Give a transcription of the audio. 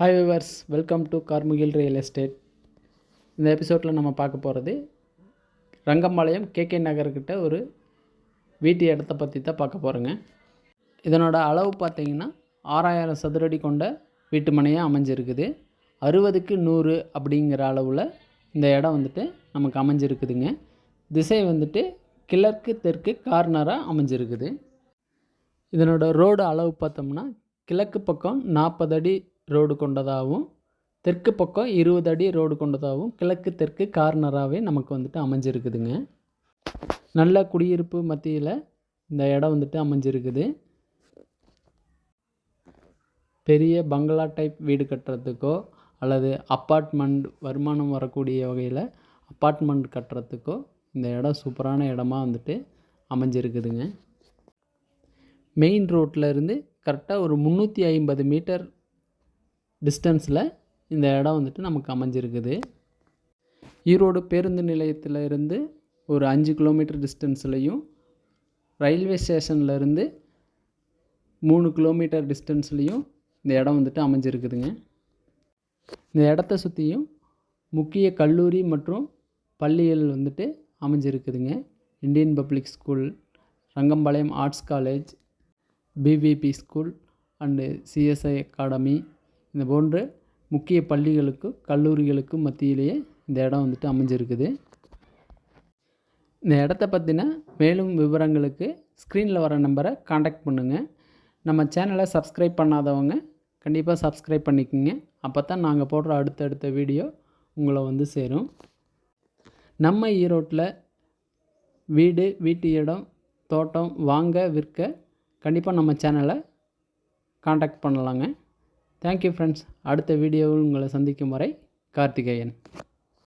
Hi viewers welcome to Karmugil real estate இந்த எபிசோடில் நம்ம பார்க்க போகிறது ரங்கம்பாளையம் கேகே நகர்கிட்ட ஒரு வீட்டு இடத்த பற்றி தான் பார்க்க போகிறோங்க இதனோட அளவு பார்த்தீங்கன்னா ஆறாயிரம் சதுரடி கொண்ட வீட்டு மனையாக அமைஞ்சிருக்குது. அறுபதுக்கு நூறு அப்படிங்கிற அளவில் இந்த இடம் வந்துட்டு நமக்கு அமைஞ்சிருக்குதுங்க. திசை வந்துட்டு கிழக்கு தெற்கு கார்னராக அமைஞ்சிருக்குது. இதனோட ரோடு அளவு பார்த்தோம்னா கிழக்கு பக்கம் நாற்பது அடி ரோடு கொண்டதாகவும் தெற்கு பக்கம் இருபது அடி ரோடு கொண்டதாகவும் கிழக்கு தெற்கு கார்னராகவே நமக்கு வந்துட்டு அமைஞ்சிருக்குதுங்க. நல்ல குடியிருப்பு மத்தியில் இந்த இடம் வந்துட்டு அமைஞ்சிருக்குது. பெரிய பங்களா டைப் வீடு கட்டுறதுக்கோ அல்லது அப்பார்ட்மெண்ட் வருமானம் வரக்கூடிய வகையில் அப்பார்ட்மெண்ட் கட்டுறதுக்கோ இந்த இடம் சூப்பரான இடமா வந்துட்டு அமைஞ்சிருக்குதுங்க. மெயின் ரோட்டில் இருந்து கரெக்டாக ஒரு முந்நூற்றி ஐம்பது மீட்டர் டிஸ்டன்ஸில் இந்த இடம் வந்துட்டு நமக்கு அமைஞ்சிருக்குது. ஈரோடு பேருந்து நிலையத்தில் இருந்து ஒரு அஞ்சு கிலோமீட்டர் டிஸ்டன்ஸ்லையும் ரயில்வே ஸ்டேஷன்லேருந்து மூணு கிலோமீட்டர் டிஸ்டன்ஸ்லேயும் இந்த இடம் வந்துட்டு அமைஞ்சிருக்குதுங்க. இந்த இடத்த சுற்றியும் முக்கிய கல்லூரி மற்றும் பள்ளிகள் வந்துட்டு அமைஞ்சிருக்குதுங்க. Indian public school Rangampalayam arts college PVP school and CSI academy இந்த போன்ற முக்கிய பள்ளிகளுக்கும் கல்லூரிகளுக்கும் மத்தியிலேயே இந்த இடம் வந்துட்டு அமைஞ்சிருக்குது. இந்த இடத்த பற்றின மேலும் விவரங்களுக்கு ஸ்க்ரீனில் வர நம்பரை காண்டாக்ட் பண்ணுங்கள் நம்ம சேனலை சப்ஸ்கிரைப் பண்ணாதவங்க கண்டிப்பாக சப்ஸ்கிரைப் பண்ணிக்கோங்க. அப்போ தான் நாங்கள் போடுற அடுத்தடுத்த வீடியோ உங்களை வந்து சேரும். நம்ம ஈரோட்டில் வீடு வீட்டு இடம் தோட்டம் வாங்க விற்க கண்டிப்பாக நம்ம சேனலை காண்டாக்ட் பண்ணலாங்க. தேங்க்யூ ஃப்ரெண்ட்ஸ் அடுத்த வீடியோவில் உங்களை சந்திக்கும் வரை கார்த்திகேயன்.